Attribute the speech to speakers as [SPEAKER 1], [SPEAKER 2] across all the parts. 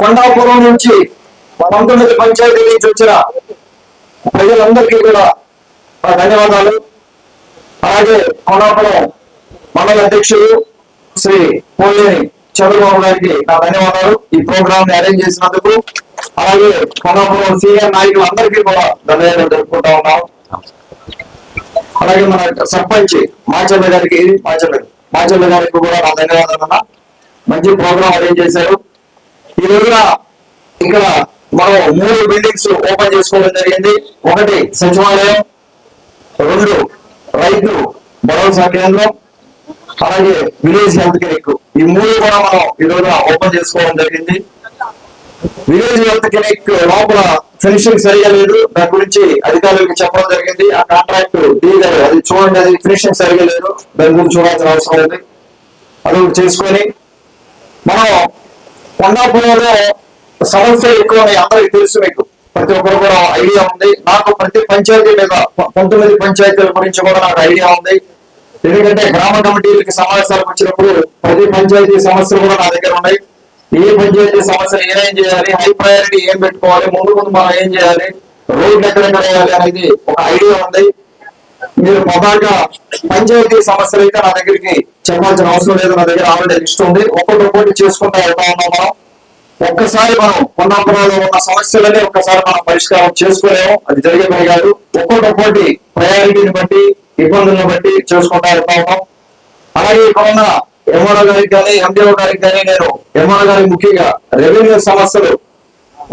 [SPEAKER 1] కొండాపురం నుంచి పంతొమ్మిది పంచాయతీ నుంచి వచ్చిన ప్రజలందరికీ కూడా ధన్యవాదాలు. అలాగే కొండాపురం మండల అధ్యక్షుడు శ్రీ పోలేని చంద్రబాబు గారికి నా ధన్యవాదాలు. ఈ ప్రోగ్రామ్ని అరేంజ్ చేసినందుకు అలాగే కొండాపురం సీనియర్ నాయకులు అందరికీ కూడా ధన్యవాదాలు జరుపుకుంటా ఉన్నాం. అలాగే మన సర్పంచ్ మాచమ్మ గారికి మాచమ్మ మాచమ్మ గారికి కూడా నా ధన్యవాదాలు మంచి ప్రోగ్రామ్ అరేంజ్ చేశారు. ఈ రోజున ఇక్కడ మనం మూడు బిల్డింగ్స్ ఓపెన్ చేసుకోవడం జరిగింది. ఒకటి సచివాలయం రెండు రైతు భరోసా కేంద్రం అలాగే విలేజ్ హెల్త్ క్లినిక్. ఈ మూడు కూడా మనం ఈ రోజున ఓపెన్ చేసుకోవడం జరిగింది. విలేజ్ హెల్త్ క్లినిక్ లోపల ఫినిషింగ్ సరిగా లేదు. దాని గురించి అధికారులకు చెప్పడం జరిగింది. ఆ కాంట్రాక్ట్ డీ అది చూడండి అది ఫినిషింగ్ సరిగా లేదు. దాని గురించి చూడాల్సిన అవసరం ఉంది అది చేసుకొని మనం కొండాపురంలో సమస్యలు ఎక్కువ అందరికి తెలుసు మీకు. ప్రతి ఒక్కరు కూడా ఐడియా ఉంది. నాకు ప్రతి పంచాయతీ మీద పంతొమ్మిది పంచాయతీల గురించి కూడా నాకు ఐడియా ఉంది. ఎందుకంటే గ్రామ కమిటీలకి సమావేశాలకు వచ్చినప్పుడు ప్రతి పంచాయతీ సమస్యలు కూడా నా దగ్గర ఉన్నాయి. ఏ పంచాయతీ సమస్యలు ఏమేం చేయాలి హై ప్రయారిటీ ఏం పెట్టుకోవాలి ముందు ముందు మనం ఏం చేయాలి రోడ్లు ఎక్కడెక్కడ వేయాలి అనేది ఒక ఐడియా ఉంది. మీరు మొదట పంచాయతీ సమస్యలు అయితే నా దగ్గరికి చెప్పాల్సిన అవసరం లేదు. నా దగ్గర ఆల్రెడీ లిస్ట్ ఉంది. ఒక్కొక్కటి ఒక్కొక్కటి చేసుకుంటా వెళ్తా ఉన్నాం మనం. ఒక్కసారి మనం కొన్నాపురంలో ఉన్న సమస్యలని ఒక్కసారి మనం పరిష్కారం చేసుకోలేము. అది జరిగే పని కాదు. ఒక్కొక్కటి ఒక్కొక్కటి ప్రయారిటీని బట్టి ఇబ్బందులను బట్టి చేసుకుంటా వెళ్తా ఉన్నాం. అలాగే ఇక్కడ ఉన్న ఎంఆర్ఓ గారికి కానీ ఎండిఓ గారికి కానీ నేను ఎంఆర్ఓ గారికి ముఖ్యంగా రెవెన్యూ సమస్యలు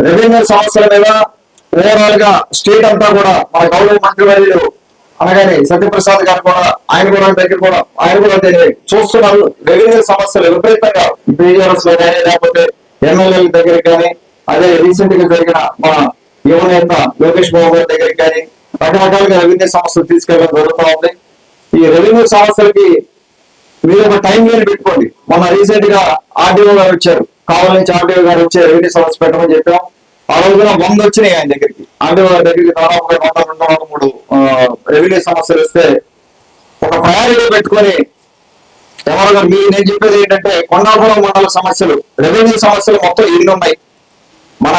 [SPEAKER 1] రెవెన్యూ సమస్యల మీద ఓవరాల్గా స్టేట్ అంతా కూడా మన గౌరవ మంత్రి అలాగని అనగానే సత్యప్రసాద్ గారు కూడా ఆయన కూడా దగ్గర కూడా ఆయన కూడా చూస్తున్నారు. రెవెన్యూ సమస్యలు విపరీతంగా బీఆర్ఎస్లో కానీ లేకపోతే ఎమ్మెల్యేల దగ్గర కానీ అదే రీసెంట్గా జరిగిన మన యువ నేత లోకేష్ బాబు గారి దగ్గరికి కానీ రకరకాలుగా రెవెన్యూ సమస్యలు తీసుకెళ్ళడం జరుగుతూ ఉంది. ఈ రెవెన్యూ సమస్యలకి మీరు ఒక టైం లైన్ పెట్టుకోండి. మొన్న రీసెంట్గా ఆర్డీఓ గారు వచ్చారు. కావాల నుంచి ఆర్డీఓ గారు వచ్చి రెవెన్యూ సమస్య పెట్టమని చెప్పాం. ఆ రోజున వంద వచ్చినాయి ఆయన దగ్గరికి. ఆర్డీఓ గారి దగ్గరికి దాదాపుగా నూట రెండు వందల రెవెన్యూ సమస్యలు వస్తే ఒక ప్రయారిటీ పెట్టుకొని ఎవరు మీ నేను చెప్పేది ఏంటంటే కొండాపురం మండల సమస్యలు రెవెన్యూ సమస్యలు మొత్తం ఎన్ని ఉన్నాయి? మన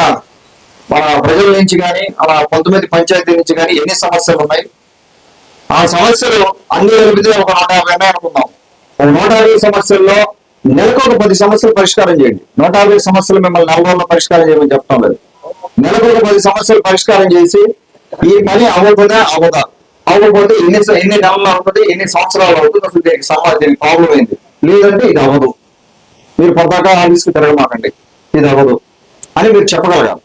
[SPEAKER 1] మన ప్రజల నుంచి కానీ అలా పంతొమ్మిది పంచాయతీ నుంచి కానీ ఎన్ని సమస్యలు ఉన్నాయి? ఆ సమస్యలు అన్ని కలిపితే ఒక నూట యాభై ఉన్నాయి అనుకుందాం. ఒక నూట యాభై సమస్యల్లో నెలకు ఒక పది సమస్యలు పరిష్కారం చేయండి. నూట యాభై సమస్యలు మిమ్మల్ని నెల రోజుల్లో పరిష్కారం చేయమని చెప్తాం లేదు. నెలకు ఒక పది సమస్యలు పరిష్కారం చేసి ఈ పని అవుతుందా అవదా అవ్వకపోతే ఎన్ని ఎన్ని నెలలు అవుతుంది ఎన్ని సంవత్సరాలు అవుతుంది అసలు దీనికి సమాజం ప్రాబ్లం ఏంది లేదంటే ఇది అవ్వదు. మీరు పొద్దాక ఆఫీస్కి తిరగమాకండి ఇది అవ్వదు. అని మీరు చెప్పగలగాలి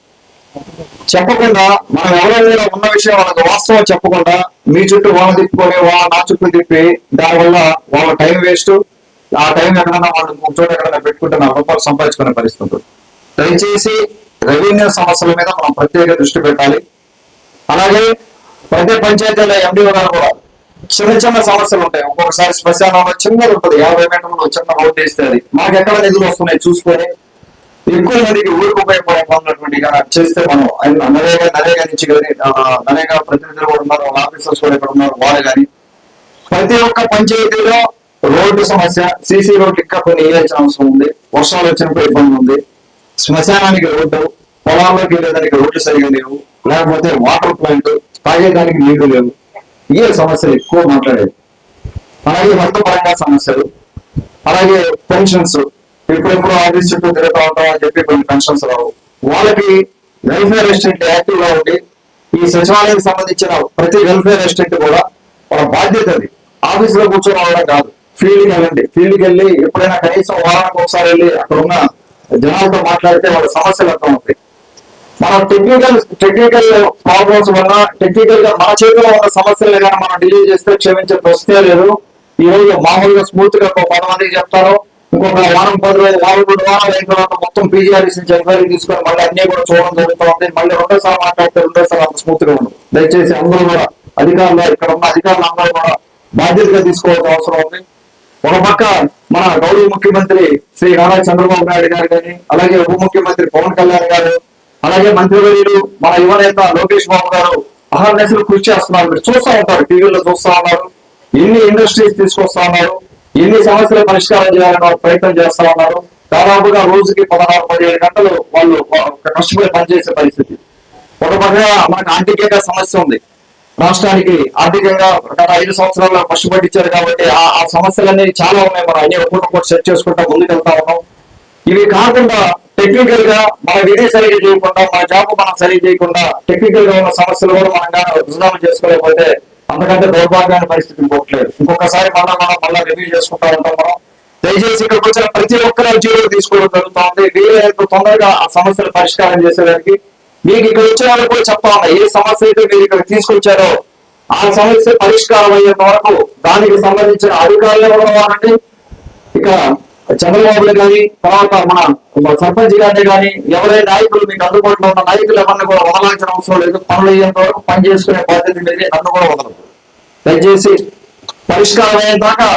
[SPEAKER 1] చెప్పకుండా మనం ఎవరైనా ఉన్న విషయం వాళ్ళకి వాస్తవం చెప్పకుండా మీ చుట్టూ వాళ్ళ తిప్పుకొని వాళ్ళ నా చుట్టూ తిప్పి దానివల్ల వాళ్ళ టైం వేస్ట్. ఆ టైం ఎక్కడన్నా వాళ్ళు చోట ఎక్కడన్నా పెట్టుకుంటే నా రూపాయలు సంపాదించుకునే పరిస్థితి దయచేసి రెవెన్యూ సమస్యల మీద మనం ప్రత్యేక దృష్టి పెట్టాలి. అలాగే ప్రతి పంచాయతీలో ఎండిఓ గారు కూడా చిన్న చిన్న సమస్యలు ఉంటాయి. ఒక్కొక్కసారి శ్మశానంలో చిన్నది ఉంటుంది. యాభై మీటర్లు చిన్న రోడ్డు వేస్తే అది మాకు ఎక్కడ నిధులు వస్తున్నాయి చూసుకొని ఎక్కువ మందికి ఊరికి ఉపయోగపడే చేస్తే మనం ఆయన నరేగా నరేగా నుంచి కానీ నరేగా ప్రతినిధులు కూడా ఉన్నారు. వాళ్ళ ఆఫీసర్స్ కూడా ఇక్కడ ఉన్నారు. వాళ్ళు కానీ ప్రతి ఒక్క పంచాయతీలో రోడ్డు సమస్య సీసీ రోడ్లు ఇంకా కొన్ని వేయాల్సిన అవసరం ఉంది. వర్షాలు వచ్చినప్పుడు ఇబ్బంది ఉంది. శ్మశానానికి రోడ్డు పొలాల్లోకి వెళ్ళేదానికి రోడ్లు సరిగా లేవు. లేకపోతే వాటర్ ప్లాంట్ తాగేదానికి నీళ్ళు లేవు. ఇవే సమస్యలు ఎక్కువ మాట్లాడేది. అలాగే వర్తపరంగా సమస్యలు అలాగే పెన్షన్స్ ఇప్పుడెప్పుడు ఆఫీస్ చుట్టూ తిరుగుతూ ఉంటాం అని చెప్పి కొన్ని పెన్షన్స్ రావు. వాళ్ళకి వెల్ఫేర్ రెసిడెంట్ యాక్టివ్గా ఉండి ఈ సచివాలయానికి సంబంధించిన ప్రతి వెల్ఫేర్ రెసిడెంట్ కూడా వాళ్ళ బాధ్యత అది. ఆఫీస్లో కూర్చొని వాళ్ళ కాదు. ఫీల్డ్కి వెళ్ళండి. ఫీల్డ్కి వెళ్ళి ఎప్పుడైనా కనీసం వారానికి ఒకసారి వెళ్ళి అక్కడ ఉన్న జనాలతో మాట్లాడితే వాళ్ళ సమస్యలు అర్థం అవుతాయి మన టెక్నికల్ టెక్నికల్ ప్రాబ్లమ్స్ వల్ల టెక్నికల్గా మన చేతిలో ఉన్న సమస్యలు కానీ మనం డిలే చేస్తే క్షమించే ప్రశ్నే లేదు. ఈ రోజు మామూలుగా స్మూత్గా ఒక పది మందికి చెప్తారు. ఇంకొక వారం పది రోజులు వారం రెండు వారాలు అయిన తర్వాత మొత్తం పీజీఆర్ఎస్ నుంచి ఎంక్వైరీ తీసుకొని మళ్ళీ అన్ని కూడా చూడడం జరుగుతుంది. మళ్ళీ రెండోసారి మాట్లాడితే రెండోసారి అంత స్మూత్గా ఉండదు. దయచేసి అందరూ కూడా అధికారులు ఇక్కడ ఉన్న అధికారులు అందరూ కూడా బాధ్యతగా తీసుకోవాల్సిన అవసరం ఉంది. ఒక పక్క మన గౌరవ ముఖ్యమంత్రి శ్రీ నారా చంద్రబాబు నాయుడు గారు కానీ అలాగే ఉప ముఖ్యమంత్రి పవన్ కళ్యాణ్ గారు అలాగే మంత్రివర్యులు మన యువ నేత లోకేష్ బాబు గారు అహర్నిశలు కృషి చేస్తున్నారు. మీరు చూస్తూ ఉంటారు టీవీలో చూస్తూ ఉన్నారు. ఎన్ని ఇండస్ట్రీస్ తీసుకొస్తా ఉన్నారు ఎన్ని సమస్యలు పరిష్కారం చేయాలని ప్రయత్నం చేస్తా ఉన్నారు. దాదాపుగా రోజుకి పదహారు పదిహేడు గంటలు వాళ్ళు కష్టపడి పనిచేసే పరిస్థితి. ఒక పక్కగా మనకు ఆర్థికంగా సమస్య ఉంది. రాష్ట్రానికి ఆర్థికంగా గత ఐదు సంవత్సరాల్లో కష్టపడిచ్చారు కాబట్టి ఆ సమస్యలన్నీ సమస్యలు అనేవి చాలా ఉన్నాయి. మనం అన్ని ఒక్కొక్కటి సెట్ చేసుకుంటా ముందుకెళ్తా ఉన్నాం. ఇవి కాకుండా టెక్నికల్గా మన విధి సరిగ్గా చేయకుండా మన జాబ్ మనం సరిగ్గా చేయకుండా టెక్నికల్గా ఉన్న సమస్యలు కూడా మనం కానీ రుజునామా చేసుకోలేకపోతే అంతకంటే దౌర్భాగ్యమైన పరిస్థితి పోవట్లేదు. ఇంకొకసారి మళ్ళా మనం మళ్ళీ రివ్యూ చేసుకుంటా ఉంటాం మనం. దయచేసి ఇక్కడికి వచ్చిన ప్రతి ఒక్కరు జీవో తీసుకోవడం జరుగుతుంది. వీలైనంత తొందరగా ఆ సమస్యలు పరిష్కారం చేసేదానికి మీకు ఇక్కడ వచ్చిన వాళ్ళకి కూడా చెప్తా ఉన్నా ఏ సమస్య అయితే మీరు ఇక్కడ తీసుకొచ్చారో ఆ సమస్య పరిష్కారం అయ్యేంత వరకు దానికి సంబంధించిన అధికారులు ఎవరు వారండి ఇక చంద్రబాబు కానీ తర్వాత మన సర్పంచ్ గారిని కానీ ఎవరైనా నాయకులు మీకు అందుబాటులో ఉన్న నాయకులు ఎవరిని కూడా వదలాల్సిన అవసరం లేదు. పనులు అయ్యేంత వరకు పని చేసుకునే బాధ్యత మీది నన్ను కూడా వదలదు దయచేసి పరిష్కారం అయ్యేదాకా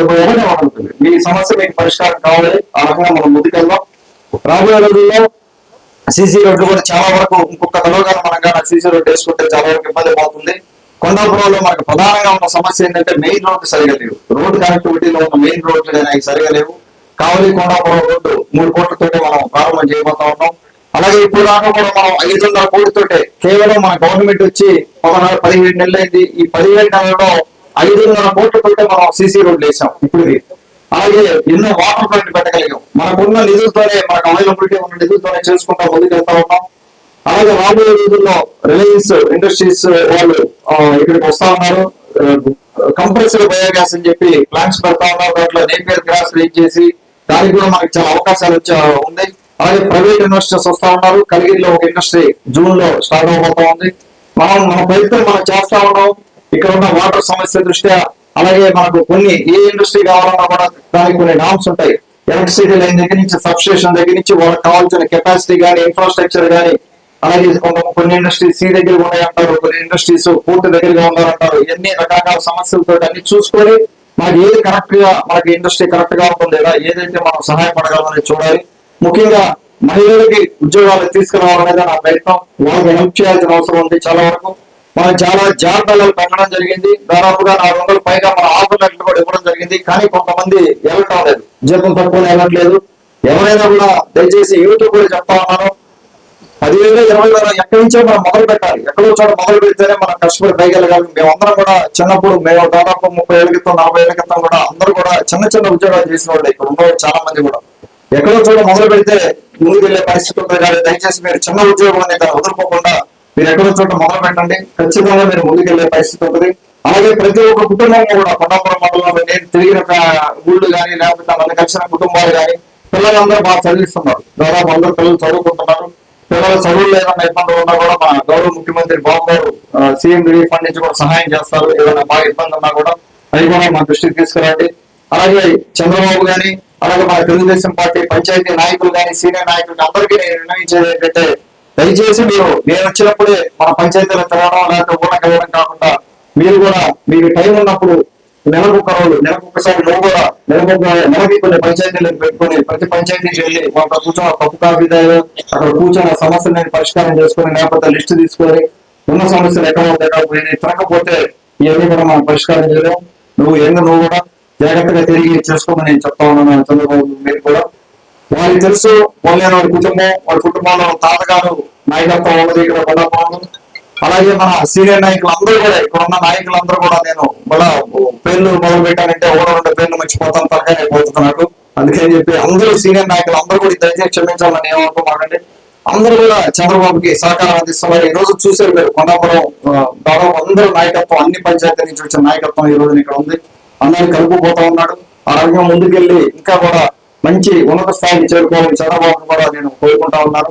[SPEAKER 1] ఎవరైనా వదలుతుంది మీ సమస్య మీకు పరిష్కారం కావాలి. ఆ రకంగా మనం ముందుకెళ్దాం. రాబోయే రోజుల్లో సీసీ రోడ్లు కూడా చాలా వరకు ఇంకొక తలోగానే మనం కానీ సీసీ రోడ్డు వేసుకుంటే చాలా వరకు ఇబ్బంది పడుతుంది. కొండాపురంలో మనకు ప్రధానంగా ఉన్న సమస్య ఏంటంటే మెయిన్ రోడ్డు సరిగా లేవు. రోడ్డు కనెక్టివిటీలో ఉన్న మెయిన్ రోడ్లు కానీ సరిగా లేవు. కావలి కొండాపురం రోడ్డు మూడు కోట్లతోటి మనం ప్రారంభం చేయబోతా ఉన్నాం. అలాగే ఇప్పుడు దాకా కూడా మనం ఐదు వందల కోట్లతోటే కేవలం మన గవర్నమెంట్ వచ్చి పదహారు పదిహేడు నెలలు అయింది ఈ పదిహేడు నెలల్లో ఐదు వందల కోట్లతోటే మనం సీసీ రోడ్లు వేసాం ఇప్పుడు అలాగే ఎన్నో వాటర్ ప్లాంట్ పెట్టగలిగాం. మనకున్న నిధులతోనే మనకు అవైలబిలిటీ ఉన్న నిధులతోనే చేసుకుంటా ముందుకెళ్తా ఉన్నాం. అలాగే రాబోయే రోజుల్లో రిలయన్స్ ఇండస్ట్రీస్ వాళ్ళు ఇక్కడికి వస్తా ఉన్నారు. కంపల్సరీ బయోగ్యాస్ అని చెప్పి ప్లాంట్స్ పెడతా ఉన్నారు. దాంట్లో నేపేర్ గ్రాస్ రీచ్ చేసి దానికి కూడా మనకి చాలా అవకాశాలు వచ్చే ఉన్నాయి. అలాగే ప్రైవేట్ ఇన్వెస్టర్స్ వస్తా ఉన్నారు. కలిగిరిలో ఒక ఇండస్ట్రీ జూన్లో స్టార్ట్ అవబోతా ఉంది. మనం మన ప్రయత్నం మనం చేస్తా ఉన్నాం. ఇక్కడ ఉన్న వాటర్ సమస్య దృష్ట్యా అలాగే మనకు కొన్ని ఏ ఇండస్ట్రీ కావాలన్నా కూడా దానికి కొన్ని నామ్స్ ఉంటాయి. ఎలక్ట్రిసిటీ లైన్ దగ్గర నుంచి సబ్స్టేషన్ దగ్గర నుంచి వాళ్ళకి కావాల్సిన కెపాసిటీ కానీ ఇన్ఫ్రాస్ట్రక్చర్ కానీ అలాగే కొన్ని ఇండస్ట్రీస్ సీ దగ్గర ఉన్నాయంటారు కొన్ని ఇండస్ట్రీస్ పూర్తి దగ్గరగా ఉన్నారంటారు. ఎన్ని రకరకాల సమస్యలతో అన్ని చూసుకొని మనకి ఏది కరెక్ట్గా మనకి ఇండస్ట్రీ కరెక్ట్గా ఉంటుంది లేదా ఏదైతే మనం సహాయపడగలమని చూడాలి. ముఖ్యంగా మహిళలకి ఉద్యోగాలు తీసుకురావాలనేది నా ప్రయత్నం వాళ్ళకి హెల్ప్ చేయాల్సిన అవసరం ఉంది చాలా వరకు. మనం చాలా జాగ్రత్తలు పెట్టడం జరిగింది. దాదాపుగా నాలుగు వందల పైగా మన ఆఫర్ లెటర్లు కూడా ఇవ్వడం జరిగింది. కానీ కొంతమంది వెళ్ళటం లేదు. జీతం తక్కువ వెళ్ళట్లేదు. ఎవరైనా కూడా దయచేసి యూత్ కూడా చెప్తా ఉన్నాను పదివేల ఇరవై వేల ఎక్కడి నుంచో మనం మొదలు పెట్టాలి. ఎక్కడో చోట మొదలు పెడితేనే మనం కష్టపడి పైకెళ్ళగలం మేమందరం కూడా చిన్నప్పుడు మేము దాదాపు ముప్పై ఏళ్ళ క్రితం నలభై ఏళ్ళ క్రితం కూడా అందరూ కూడా చిన్న చిన్న ఉద్యోగాలు చేసిన వాళ్ళు. ఇక్కడ ఉన్న చాలా మంది కూడా. ఎక్కడో చోట మొదలు పెడితే ముందుకు వెళ్ళే పరిస్థితి ఉంటుంది. కానీ దయచేసి మీరు చిన్న ఉద్యోగం అనేది వదులుకోకుండా మీరు ఎక్కడో చోట మొదలు పెట్టండి. ఖచ్చితంగా మీరు ముందుకు వెళ్ళే పరిస్థితి ఉంటుంది. అలాగే ప్రతి ఒక్క కుటుంబం కూడా కొండాపురం మండలంలో నేను తిరిగిన ఊళ్ళు కానీ లేకపోతే మన కలిసిన కుటుంబాలు కానీ పిల్లలందరూ బాగా చదివిస్తున్నారు. దాదాపు అందరూ పిల్లలు చదువుకుంటున్నారు. పిల్లలు చదువు లేదన్న ఇబ్బందులు ఉన్నా కూడా మన గౌరవ ముఖ్యమంత్రి బాబు గారు సీఎం రిలీఫ్ ఫండ్ నుంచి కూడా సహాయం చేస్తారు. ఏదైనా బాగా ఇబ్బంది ఉన్నా కూడా అవి కూడా మన దృష్టికి తీసుకురండి. అలాగే చంద్రబాబు గాని అలాగే మన తెలుగుదేశం పార్టీ పంచాయతీ నాయకులు గాని సీనియర్ నాయకులు అందరికీ నేను నిర్ణయించేది ఏంటంటే దయచేసి మీరు నేను వచ్చినప్పుడే మన పంచాయతీలో తిరగడం లేకపోతే ఊళ్ళకి వెళ్ళడం కాకుండా మీరు కూడా మీకు టైం ఉన్నప్పుడు నెలకు ఒక రోజు నెలకు ఒకసారి నువ్వు కూడా నెలకు నెలకి కొన్ని పంచాయతీలకు పెట్టుకొని ప్రతి పంచాయతీకి వెళ్ళి వాళ్ళ కూర్చొని ఒక కప్పు కాఫీ తాగి అక్కడ కూర్చొని ఆ సమస్యలను పరిష్కారం చేసుకొని లేకపోతే లిస్ట్ తీసుకొని ఉన్న సమస్యలు ఎక్కడ ఉంటాయి తిరగకపోతే ఇవన్నీ కూడా మనం పరిష్కారం చేయలేము నువ్వు ఎందు నువ్వు కూడా జాగ్రత్తగా తిరిగి చేసుకోమని నేను చెప్తా ఉన్నాను చంద్రబాబు మీరు కూడా. వారికి తెలుసు పోలేని వాడి కుటుంబం వాడి కుటుంబంలో తాతగారు నాయకత్వం ఉన్నది ఇక్కడ కొండపోవడం అలాగే మన సీనియర్ నాయకులు అందరూ కూడా ఇక్కడ ఉన్న నాయకులందరూ కూడా నేను మళ్ళా పేర్లు మొదలు పెట్టానంటే ఒకటో రెండు పేర్లు మర్చిపోతాను తరగానే పోతున్నాడు అందుకని చెప్పి అందరూ సీనియర్ నాయకులు అందరూ కూడా దయచేసి క్షమించాలని ఏమనుకోమాకండి అందరూ కూడా చంద్రబాబుకి సహకారం అందిస్తున్నారు. ఈ రోజు చూసారు మీరు కొండాపురం దాదాపు అందరూ నాయకత్వం అన్ని పంచాయతీ నుంచి వచ్చిన నాయకత్వం ఈ రోజు ఇక్కడ ఉంది. అందరిని కలుపుకుపోతా ఉన్నాడు. ఆ రకంగా ముందుకెళ్ళి ఇంకా కూడా మంచి ఉన్నత స్థాయికి చేరుకోవాలని చంద్రబాబు కూడా నేను కోరుకుంటా ఉన్నాను.